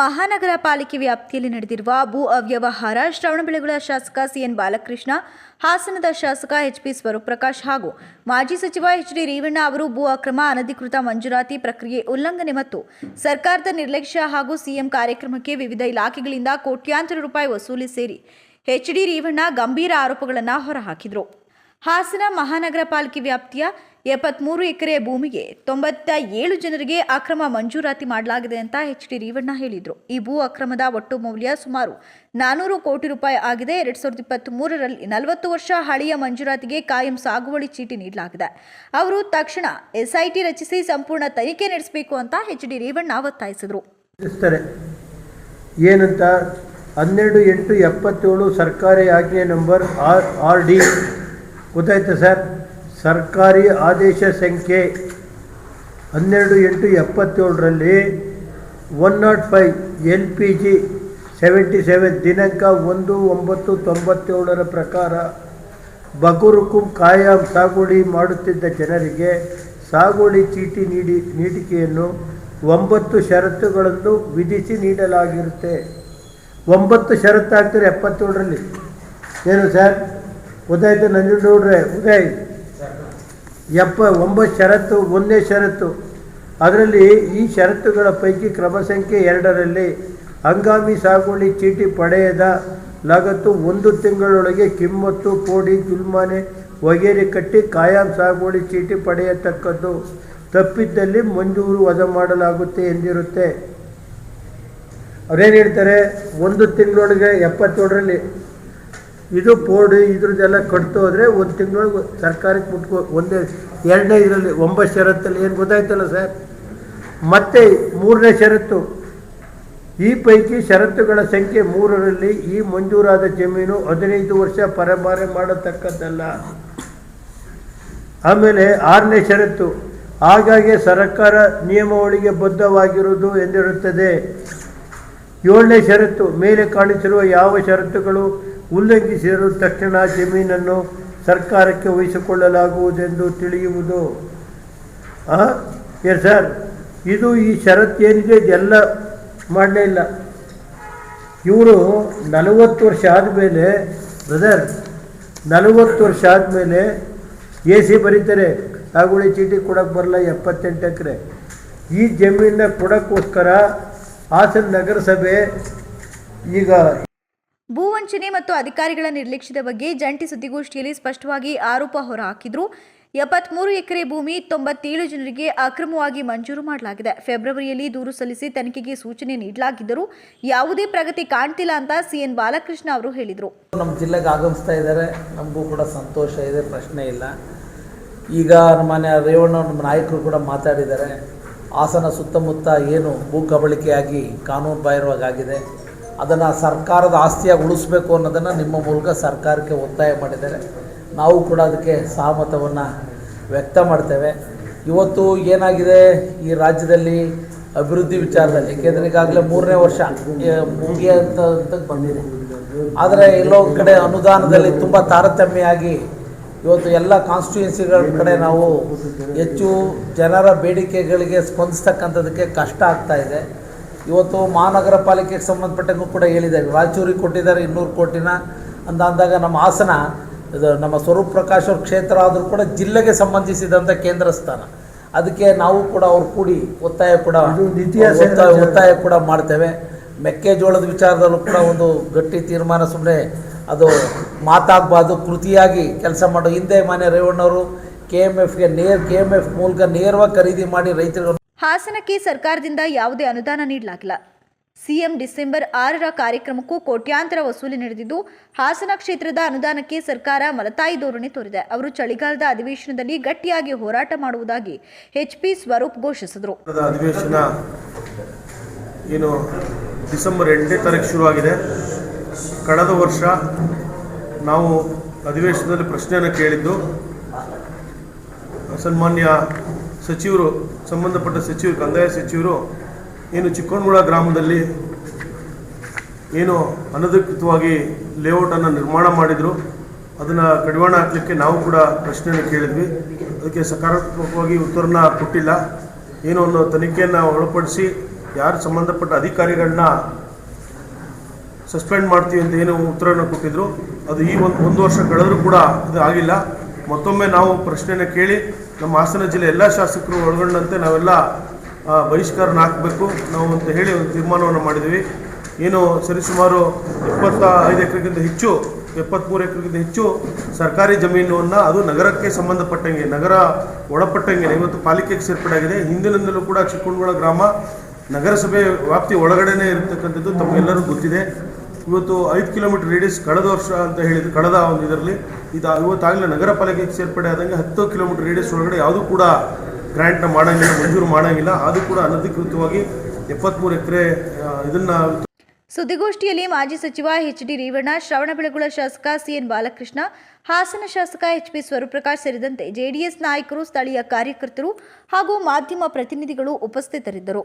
ಮಹಾನಗರ ಪಾಲಿಕೆ ವ್ಯಾಪ್ತಿಯಲ್ಲಿ ನಡೆದಿರುವ ಭೂ ಅವ್ಯವಹಾರ ಶ್ರವಣಬೆಳಗೊಳ ಶಾಸಕ ಸಿಎನ್ ಬಾಲಕೃಷ್ಣ, ಹಾಸನದ ಶಾಸಕ ಎಚ್ಪಿ ಸ್ವರೂಪ್ರಕಾಶ್ ಹಾಗೂ ಮಾಜಿ ಸಚಿವ ಎಚ್ ಡಿ ರೇವಣ್ಣ ಅವರು ಭೂ ಅಕ್ರಮ ಅನಧಿಕೃತ ಮಂಜೂರಾತಿ ಪ್ರಕ್ರಿಯೆ ಉಲ್ಲಂಘನೆ ಮತ್ತು ಸರ್ಕಾರದ ನಿರ್ಲಕ್ಷ್ಯ ಹಾಗೂ ಸಿಎಂ ಕಾರ್ಯಕ್ರಮಕ್ಕೆ ವಿವಿಧ ಇಲಾಖೆಗಳಿಂದ ಕೋಟ್ಯಾಂತರ ರೂಪಾಯಿ ವಸೂಲಿ ಸೇರಿ ಎಚ್ ಡಿ ರೇವಣ್ಣ ಗಂಭೀರ ಆರೋಪಗಳನ್ನು ಹೊರಹಾಕಿದರು. ಹಾಸನ ಮಹಾನಗರ ಪಾಲಿಕೆ ವ್ಯಾಪ್ತಿಯ ಎಪ್ಪತ್ಮೂರು ಎಕರೆ ಭೂಮಿಗೆ ತೊಂಬತ್ತ ಏಳು ಜನರಿಗೆ ಅಕ್ರಮ ಮಂಜೂರಾತಿ ಮಾಡಲಾಗಿದೆ ಅಂತ ಎಚ್ ಡಿ ರೇವಣ್ಣ ಹೇಳಿದರು. ಈ ಭೂ ಅಕ್ರಮದ ಒಟ್ಟು ಮೌಲ್ಯ ಸುಮಾರು ನಾನೂರು ಕೋಟಿ ರೂಪಾಯಿ ಆಗಿದೆ. ಎರಡು ಸಾವಿರದ ಇಪ್ಪತ್ತ್ ಮೂರರಲ್ಲಿ ನಲವತ್ತು ವರ್ಷ ಹಳೆಯ ಮಂಜೂರಾತಿಗೆ ಕಾಯಂ ಸಾಗುವಳಿ ಚೀಟಿ ನೀಡಲಾಗಿದೆ. ಅವರು ತಕ್ಷಣ ಎಸ್ಐಟಿ ರಚಿಸಿ ಸಂಪೂರ್ಣ ತನಿಖೆ ನಡೆಸಬೇಕು ಅಂತ ಎಚ್ ಡಿ ರೇವಣ್ಣ ಒತ್ತಾಯಿಸಿದರು. ಏನಂತ? ಹನ್ನೆರಡು ಎಂಟು ಎಪ್ಪತ್ತೇಳು ಸರ್ಕಾರಿ ಆಜ್ಞೆ ನಂಬರ್ ಆರ್ ಆರ್ ಡಿ. ಗೊತ್ತಾಯ್ತಾ ಸರ್? ಸರ್ಕಾರಿ ಆದೇಶ ಸಂಖ್ಯೆ ಹನ್ನೆರಡು ಎಂಟು ಎಪ್ಪತ್ತೇಳರಲ್ಲಿ one naught five L P G seventy seven ದಿನಾಂಕ ಒಂದು ಒಂಬತ್ತು ತೊಂಬತ್ತೇಳರ ಪ್ರಕಾರ ಬಗುರುಕುಂ ಕಾಯಂ ಸಾಗುವಳಿ ಮಾಡುತ್ತಿದ್ದ ಜನರಿಗೆ ಸಾಗುವಳಿ ಚೀಟಿ ನೀಡಿ ನೀಡಿಕೆಯನ್ನು ಒಂಬತ್ತು ಷರತ್ತುಗಳನ್ನು ವಿಧಿಸಿ ನೀಡಲಾಗಿರುತ್ತೆ. ಒಂಬತ್ತು ಷರತ್ತು ಹಾಕ್ತಾರೆ ಎಪ್ಪತ್ತೇಳರಲ್ಲಿ. ಏನು ಸರ್? ಉದಯ್ ನಂಜು ನೋಡ್ರೆ ಉದಯ್. ಎಪ್ಪ, ಒಂಬತ್ತು ಷರತ್ತು, ಒಂದೇ ಷರತ್ತು. ಅದರಲ್ಲಿ ಈ ಷರತ್ತುಗಳ ಪೈಕಿ ಕ್ರಮ ಸಂಖ್ಯೆ ಎರಡರಲ್ಲಿ ಹಂಗಾಮಿ ಸಾಗುವಳಿ ಚೀಟಿ ಪಡೆಯದ ಲಗತ್ತು ಒಂದು ತಿಂಗಳೊಳಗೆ ಕಿಮ್ಮತ್ತು ಕೋಡಿ ಜುಲ್ಮಾನೆ ವಗೇರೆ ಕಟ್ಟಿ ಕಾಯಂ ಸಾಗುವಳಿ ಚೀಟಿ ಪಡೆಯತಕ್ಕದ್ದು ತಪ್ಪಿದ್ದಲ್ಲಿ ಮಂಜೂರು ವಜ ಮಾಡಲಾಗುತ್ತೆ ಎಂದಿರುತ್ತೆ. ಅವ್ರೇನು ಹೇಳ್ತಾರೆ? ಒಂದು ತಿಂಗಳೊಳಗೆ ಎಪ್ಪತ್ತೇಳರಲ್ಲಿ ಇದು ಬೋರ್ಡ್ ಇದ್ರದ್ದೆಲ್ಲ ಕಟ್ತು ಹೋದರೆ ಒಂದು ತಿಂಗಳೊಳಗೆ ಸರ್ಕಾರಕ್ಕೆ ಮುಟ್ಕೋ, ಒಂದೇ, ಎರಡನೇ ಇದರಲ್ಲಿ, ಒಂಬತ್ತು ಷರತ್ತಲ್ಲಿ, ಏನು ಗೊತ್ತಾಯ್ತಲ್ಲ ಸರ್? ಮತ್ತೆ ಮೂರನೇ ಷರತ್ತು, ಈ ಪೈಕಿ ಷರತ್ತುಗಳ ಸಂಖ್ಯೆ ಮೂರರಲ್ಲಿ ಈ ಮಂಜೂರಾದ ಜಮೀನು ಹದಿನೈದು ವರ್ಷ ಪರಮಾರೆ ಮಾಡತಕ್ಕದ್ದಲ್ಲ. ಆಮೇಲೆ ಆರನೇ ಷರತ್ತು, ಹಾಗಾಗಿ ಸರ್ಕಾರ ನಿಯಮಾವಳಿಗೆ ಬದ್ಧವಾಗಿರುವುದು ಎಂದಿರುತ್ತದೆ. ಏಳನೇ ಷರತ್ತು, ಮೇಲೆ ಕಾಣಿಸಿರುವ ಯಾವ ಷರತ್ತುಗಳು? ಉಲ್ಲಂಘಿಸಿರುವ ತಕ್ಷಣ ಜಮೀನನ್ನು ಸರ್ಕಾರಕ್ಕೆ ವಹಿಸಿಕೊಳ್ಳಲಾಗುವುದೆಂದು ತಿಳಿಯುವುದು. ಏನು ಸರ್? ಇದು ಈ ಷರತ್ತು ಏನಿದೆ? ಇದೆಲ್ಲ ಮಾಡಲೇ ಇಲ್ಲ. ಇವರು ನಲವತ್ತು ವರ್ಷ ಆದಮೇಲೆ ಬ್ರದರ್ ನಲವತ್ತು ವರ್ಷ ಆದಮೇಲೆ ಎ ಸಿ ಬರೀತಾರೆ. ಸಾಗುವಳಿ ಚೀಟಿ ಕೊಡೋಕ್ಕೆ ಬರಲ್ಲ, ಎಪ್ಪತ್ತೆಂಟು ಎಕರೆ. ಈ ಜಮೀನನ್ನ ಕೊಡೋಕ್ಕೋಸ್ಕರ ಹಾಸನ ನಗರಸಭೆ ಈಗ ಭೂವಂಚನೆ ಮತ್ತು ಅಧಿಕಾರಿಗಳ ನಿರ್ಲಕ್ಷ್ಯದ ಬಗ್ಗೆ ಜಂಟಿ ಸುದ್ದಿಗೋಷ್ಠಿಯಲ್ಲಿ ಸ್ಪಷ್ಟವಾಗಿ ಆರೋಪ ಹೊರಹಾಕಿದ್ರು. ಎಪ್ಪತ್ಮೂರು ಎಕರೆ ಭೂಮಿ, ತೊಂಬತ್ತೇಳು ಜನರಿಗೆ ಅಕ್ರಮವಾಗಿ ಮಂಜೂರು ಮಾಡಲಾಗಿದೆ. ಫೆಬ್ರವರಿಯಲ್ಲಿ ದೂರು ಸಲ್ಲಿಸಿ ತನಿಖೆಗೆ ಸೂಚನೆ ನೀಡಲಾಗಿದ್ದರೂ ಯಾವುದೇ ಪ್ರಗತಿ ಕಾಣ್ತಿಲ್ಲ ಅಂತ ಸಿಎನ್ ಬಾಲಕೃಷ್ಣ ಅವರು ಹೇಳಿದರು. ನಮ್ಮ ಜಿಲ್ಲೆಗೆ ಆಗಮಿಸ್ತಾ ಇದ್ದಾರೆ. ನಮಗೂ ಕೂಡ ಸಂತೋಷ ಇದೆ, ಪ್ರಶ್ನೆ ಇಲ್ಲ. ಈಗ ಮಾನ್ಯ ರೇವಣ್ಣ ನಮ್ಮ ನಾಯಕರು ಕೂಡ ಮಾತಾಡಿದ್ದಾರೆ. ಹಾಸನ ಸುತ್ತಮುತ್ತ ಏನು ಭೂ ಕಬಳಿಕೆಯಾಗಿ ಕಾನೂನು ಬಾಹಿರವಾಗಿದೆ. ಅದನ್ನು ಸರ್ಕಾರದ ಆಸ್ತಿಯಾಗಿ ಉಳಿಸ್ಬೇಕು ಅನ್ನೋದನ್ನು ನಿಮ್ಮ ಮೂಲಕ ಸರ್ಕಾರಕ್ಕೆ ಒತ್ತಾಯ ಮಾಡಿದ್ದಾರೆ. ನಾವು ಕೂಡ ಅದಕ್ಕೆ ಸಹಮತವನ್ನು ವ್ಯಕ್ತ ಮಾಡ್ತೇವೆ. ಇವತ್ತು ಏನಾಗಿದೆ ಈ ರಾಜ್ಯದಲ್ಲಿ ಅಭಿವೃದ್ಧಿ ವಿಚಾರದಲ್ಲಿ? ಏಕೆಂದರೆ ಈಗಾಗಲೇ ಮೂರನೇ ವರ್ಷ ಮುಗಿಯಂತ ಬಂದಿದೆ. ಆದರೆ ಎಲ್ಲೋ ಕಡೆ ಅನುದಾನದಲ್ಲಿ ತುಂಬ ತಾರತಮ್ಯ ಆಗಿ ಇವತ್ತು ಎಲ್ಲ ಕಾನ್ಸ್ಟಿಟ್ಯೂನ್ಸಿಗಳ ಕಡೆ ನಾವು ಹೆಚ್ಚು ಜನರ ಬೇಡಿಕೆಗಳಿಗೆ ಸ್ಪಂದಿಸ್ತಕ್ಕಂಥದಕ್ಕೆ ಕಷ್ಟ ಆಗ್ತಾ ಇದೆ. ಇವತ್ತು ಮಹಾನಗರ ಪಾಲಿಕೆಗೆ ಸಂಬಂಧಪಟ್ಟಂಗೂ ಕೂಡ ಹೇಳಿದ್ದಾರೆ ರಾಯಚೂರಿಗೆ ಕೊಟ್ಟಿದ್ದಾರೆ ಇನ್ನೂರು ಕೋಟಿನ ಅಂತ ಅಂದಾಗ ನಮ್ಮ ಹಾಸನ ಇದು ನಮ್ಮ ಸ್ವರೂಪ್ ಪ್ರಕಾಶ್ ಅವ್ರ ಕ್ಷೇತ್ರ ಆದರೂ ಕೂಡ ಜಿಲ್ಲೆಗೆ ಸಂಬಂಧಿಸಿದಂಥ ಕೇಂದ್ರ ಸ್ಥಾನ. ಅದಕ್ಕೆ ನಾವು ಕೂಡ ಅವ್ರು ಕೂಡಿ ಒತ್ತಾಯ ಕೂಡ ಒತ್ತಾಯ ಕೂಡ ಮಾಡ್ತೇವೆ. ಮೆಕ್ಕೆಜೋಳದ ವಿಚಾರದಲ್ಲೂ ಕೂಡ ಒಂದು ಗಟ್ಟಿ ತೀರ್ಮಾನ ಸುಮ್ಮನೆ ಅದು ಮಾತಾಗಬಾರ್ದು. ಕೃತಿಯಾಗಿ ಕೆಲಸ ಮಾಡೋ ಹಿಂದೆ ಮಾನ್ಯ ರೇವಣ್ಣವರು ಕೆ ಎಂ ಎಫ್ಗೆ ನೇರ್ ಕೆ ಎಂ ಎಫ್ ಮೂಲಕ ನೇರವಾಗಿ ಖರೀದಿ ಮಾಡಿ ರೈತರಿಗೆ ಹಾಸನಕ್ಕೆ ಸರ್ಕಾರದಿಂದ ಯಾವುದೇ ಅನುದಾನ ನೀಡಲಾಗಿಲ್ಲ. ಸಿಎಂ ಡಿಸೆಂಬರ್ ಆರರ ಕಾರ್ಯಕ್ರಮಕ್ಕೂ ಕೋಟ್ಯಾಂತರ ವಸೂಲಿ ನಡೆದಿದ್ದು, ಹಾಸನ ಕ್ಷೇತ್ರದ ಅನುದಾನಕ್ಕೆ ಸರ್ಕಾರ ಮಲತಾಯಿ ಧೋರಣೆ ತೋರಿದೆ. ಅವರು ಚಳಿಗಾಲದ ಅಧಿವೇಶನದಲ್ಲಿ ಗಟ್ಟಿಯಾಗಿ ಹೋರಾಟ ಮಾಡುವುದಾಗಿ ಎಚ್ಪಿ ಸ್ವರೂಪ್ ಘೋಷಿಸಿದರು. ಅಧಿವೇಶನ ಏನು ಡಿಸೆಂಬರ್ ಎಂಟನೇ ತಾರೀಕು ಶುರುವಾಗಿದೆ. ಕಳೆದ ವರ್ಷ ನಾವು ಅಧಿವೇಶನದಲ್ಲಿ ಪ್ರಶ್ನೆಯನ್ನು ಕೇಳಿದ್ದು ಸನ್ಮಾನ್ಯ ಸಚಿವರು, ಸಂಬಂಧಪಟ್ಟ ಸಚಿವರು ಕಂದಾಯ ಸಚಿವರು, ಏನು ಚಿಕ್ಕೋಣಮುಳ ಗ್ರಾಮದಲ್ಲಿ ಏನು ಅನಧಿಕೃತವಾಗಿ ಲೇಔಟನ್ನು ನಿರ್ಮಾಣ ಮಾಡಿದರು, ಅದನ್ನು ಕಡಿವಾಣ ಹಾಕಲಿಕ್ಕೆ ನಾವು ಕೂಡ ಪ್ರಶ್ನೆಯನ್ನು ಕೇಳಿದ್ವಿ. ಅದಕ್ಕೆ ಸಕಾರಾತ್ಮಕವಾಗಿ ಉತ್ತರನ ಕೊಟ್ಟಿಲ್ಲ. ಏನು ಅನ್ನೋ ತನಿಖೆಯನ್ನು ಒಳಪಡಿಸಿ ಯಾರು ಸಂಬಂಧಪಟ್ಟ ಅಧಿಕಾರಿಗಳನ್ನ ಸಸ್ಪೆಂಡ್ ಮಾಡ್ತೀವಿ ಅಂತ ಏನು ಉತ್ತರವನ್ನು ಕೊಟ್ಟಿದ್ರು. ಅದು ಈ ಒಂದು ಒಂದು ವರ್ಷ ಕಳೆದರೂ ಕೂಡ ಅದು ಆಗಿಲ್ಲ. ಮತ್ತೊಮ್ಮೆ ನಾವು ಪ್ರಶ್ನೆಯನ್ನು ಕೇಳಿ ನಮ್ಮ ಹಾಸನ ಜಿಲ್ಲೆ ಎಲ್ಲ ಶಾಸಕರು ಒಳಗೊಂಡಂತೆ ನಾವೆಲ್ಲ ಬಹಿಷ್ಕಾರನ ಹಾಕಬೇಕು ನಾವು ಅಂತ ಹೇಳಿ ಒಂದು ತೀರ್ಮಾನವನ್ನು ಮಾಡಿದ್ವಿ. ಏನು ಸರಿಸುಮಾರು ಎಪ್ಪತ್ತ ಐದು ಎಕರೆಗಿಂತ ಹೆಚ್ಚು ಎಪ್ಪತ್ತ್ಮೂರು ಎಕರೆಗಿಂತ ಹೆಚ್ಚು ಸರ್ಕಾರಿ ಜಮೀನನ್ನು ಅದು ನಗರಕ್ಕೆ ಸಂಬಂಧಪಟ್ಟಂಗೆ, ನಗರ ಒಳಪಟ್ಟಂಗೆ ಇವತ್ತು ಪಾಲಿಕೆಗೆ ಸೇರ್ಪಡೆ ಆಗಿದೆ ಹಿಂದಿನಿಂದಲೂ ಕೂಡ ಚಿಕ್ಕಮಗಳ ಗ್ರಾಮ ನಗರಸಭೆ ವ್ಯಾಪ್ತಿ ಒಳಗಡೆನೇ ಇರತಕ್ಕಂಥದ್ದು ತಮಗೆಲ್ಲರೂ ಗೊತ್ತಿದೆ. ಇವತ್ತು ಐದು ಕಿಲೋಮೀಟರ್ ರೇಡಿಯಸ್ ಕಳೆದ ವರ್ಷ ಅಂತ ಹೇಳಿದ್ರು, ಕಳೆದ ಒಂದು ಇದರಲ್ಲಿ. ಇದು ಇವತ್ತಾಗಲೇ ನಗರ ಪಾಲಿಕೆಗೆ ಸೇರ್ಪಡೆ ಆದಂಗೆ ಹತ್ತು ಕಿಲೋಮೀಟರ್ ರೇಡಿಯಸ್ ಒಳಗಡೆ ಯಾವುದು ಕೂಡ ಗ್ರ್ಯಾಂಟ್ನ ಮಾಡಂಗಿಲ್ಲ, ಮಂಜೂರು ಮಾಡಂಗಿಲ್ಲ. ಅದು ಕೂಡ ಅನಧಿಕೃತವಾಗಿ ಎಪ್ಪತ್ತ್ಮೂರು ಎಕರೆ ಇದನ್ನು ಸುದ್ದಿಗೋಷ್ಠಿಯಲ್ಲಿ ಮಾಜಿ ಸಚಿವ ಎಚ್ ಡಿ ರೇವಣ್ಣ ಶ್ರವಣಬೆಳಗೊಳ ಶಾಸಕ ಸಿಎನ್ ಬಾಲಕೃಷ್ಣ, ಹಾಸನ ಶಾಸಕ ಎಚ್ ಪಿ ಸ್ವರೂಪ್ರಕಾಶ್ ಸೇರಿದಂತೆ ಜೆಡಿಎಸ್ ನಾಯಕರು ಸ್ಥಳೀಯ ಕಾರ್ಯಕರ್ತರು ಹಾಗೂ ಮಾಧ್ಯಮ ಪ್ರತಿನಿಧಿಗಳು ಉಪಸ್ಥಿತರಿದ್ದರು.